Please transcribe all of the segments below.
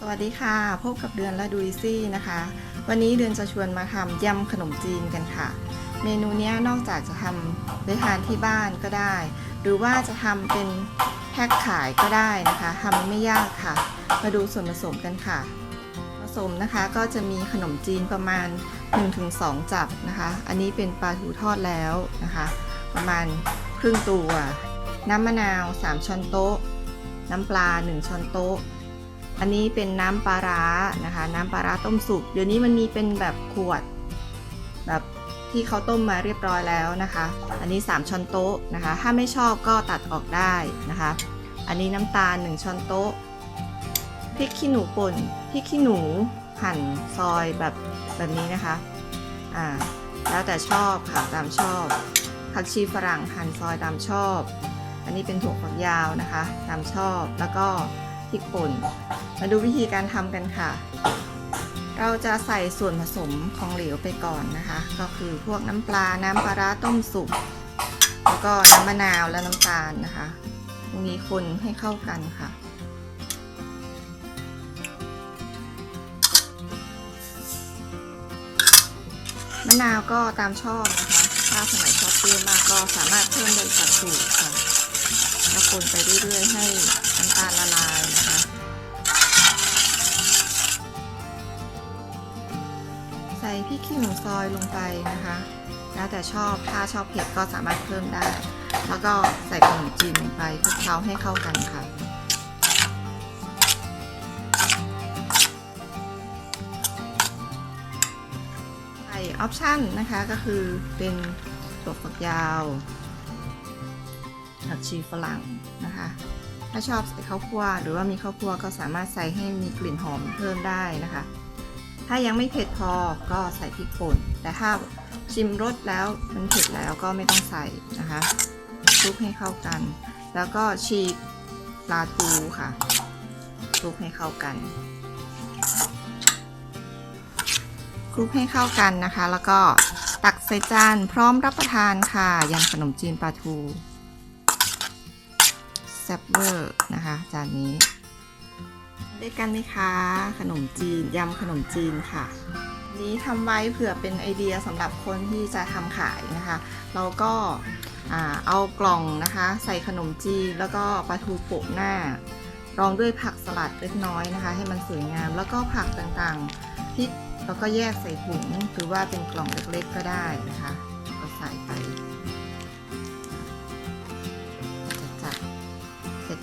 สวัสดีค่ะ พบกับเดือนและดูซี่นะคะ วันนี้เดือนจะชวนมาทำยำขนมจีนกันค่ะ เมนูนี้นอกจากจะทำไว้ทานที่บ้านก็ได้ หรือว่าจะทำเป็นแพ็คขายก็ได้นะคะทำไม่ยากค่ะ มาดูส่วนผสมกันค่ะ ผสมนะคะก็จะมีขนมจีนประมาณ 1-2 จับนะคะ อันนี้เป็นปลาทูทอดแล้วนะคะ ประมาณครึ่งตัว น้ำมะนาว 3 ช้อนโต๊ะ น้ำปลา 1 ช้อนโต๊ะ อันนี้เป็นน้ำปลาร้านะคะ น้ำปลาร้าต้มสุกเดี๋ยวนี้มันมีเป็นแบบขวด แบบที่เขาต้มมาเรียบร้อยแล้วนะคะ อันนี้ 3 ช้อนโต๊ะนะคะ ถ้าไม่ชอบก็ตัดออกได้นะคะ อันนี้น้ำตาล 1 ช้อนโต๊ะพริกขี้หนูป่นพริกขี้หนูหั่นซอยแบบแบบนี้นะคะอ่าแล้วแต่ชอบค่ะตามชอบผักชีฝรั่งหั่นซอยตามชอบ อันนี้เป็นถั่วฝักยาวนะคะ ตามชอบแล้วก็ พริกป่น มาดูวิธีการทำกันค่ะ เราจะใส่ส่วนผสมของเหลวไปก่อนนะคะ ก็คือพวกน้ำปลา น้ำปลาร้าต้มสุก แล้วก็น้ำมะนาวและน้ำตาลนะคะตรงนี้คนให้เข้ากันค่ะมะนาวก็ตามชอบนะคะ ถ้าสมัยชอบเปรี้ยวมากก็สามารถเพิ่มได้สัดสูตรค่ะ แล้วคนไปเรื่อยๆให้น้ำตาลละลาย ส่พริกขี้หนูซอยลงไปนะคะ แล้วแต่ชอบถ้าชอบเผ็ดก็สามารถเพิ่มได้ แล้วก็ใส่ขนมจีนลงไปคลุกเคล้าให้เข้ากันค่ะใส่ออปชั่นนะคะก็คือเป็นถั่วฝักยาวผักชีฝรั่งนะคะ ถ้าชอบใส่ข้าวคั่วหรือว่ามีข้าวคั่วก็สามารถใส่ให้มีกลิ่นหอมเพิ่มได้นะคะ ถ้ายังไม่เผ็ดพอก็ใส่พริกป่น แต่ถ้าชิมรสแล้วมันเผ็ดแล้วก็ไม่ต้องใส่นะคะคลุกให้เข้ากัน แล้วก็ฉีกปลาทูค่ะคลุกให้เข้ากันคลุกให้เข้ากันนะคะ แล้วก็ตักใส่จานพร้อมรับประทานค่ะยำขนมจีนปลาทูแซ่บเวอร์นะคะ จานนี้ ด้กันไหมคะ ขนมจีนยำขนมจีนค่ะ นี้ทำไว้เผื่อเป็นไอเดียสำหรับคนที่จะทำขายนะคะ เราก็เอากล่องนะคะ ใส่ขนมจีนแล้วก็ปลาทูโปะหน้ารองด้วยผักสลัดเล็กน้อยนะคะ ให้มันสวยงาม แล้วก็ผักต่างๆพริกแล้วก็แยกใส่ถุงหรือว่าเป็นกล่องเล็กๆก็ได้นะคะ ก็ใส่ไป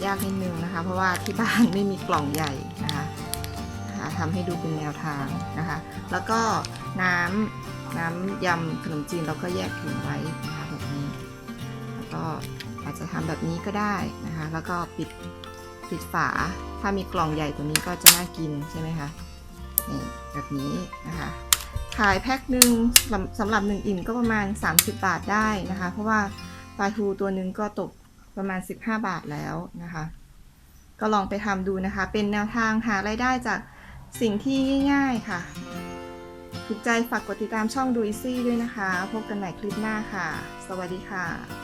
ยากนิดนึงนะคะ เพราะว่าที่บ้านไม่มีกล่องใหญ่นะคะทำให้ดูเป็นแนวทางนะคะ แล้วก็น้ำน้ำยำขนมจีนเราก็แยกถุงไว้นะคะแบบนี้ แล้วก็อาจจะทำแบบนี้ก็ได้นะคะ แล้วก็ปิดปิดฝา ถ้ามีกล่องใหญ่ตัวนี้ก็จะน่ากินใช่ไหมคะนี่แบบนี้นะคะขายแพ็คหนึ่งสำสำหรับหนึ่งอิ่มก็ประมาณ 30 บาทได้นะคะ เพราะว่าปลาทูตัวหนึ่งก็ตก ประมาณ 15 บาทแล้วนะคะ ก็ลองไปทำดูนะคะ เป็นแนวทางหารายได้จากสิ่งที่ง่ายๆค่ะ ถูกใจฝากกดติดตามช่องดูอีซี่ด้วยนะคะ พบกันใหม่คลิปหน้าค่ะ สวัสดีค่ะ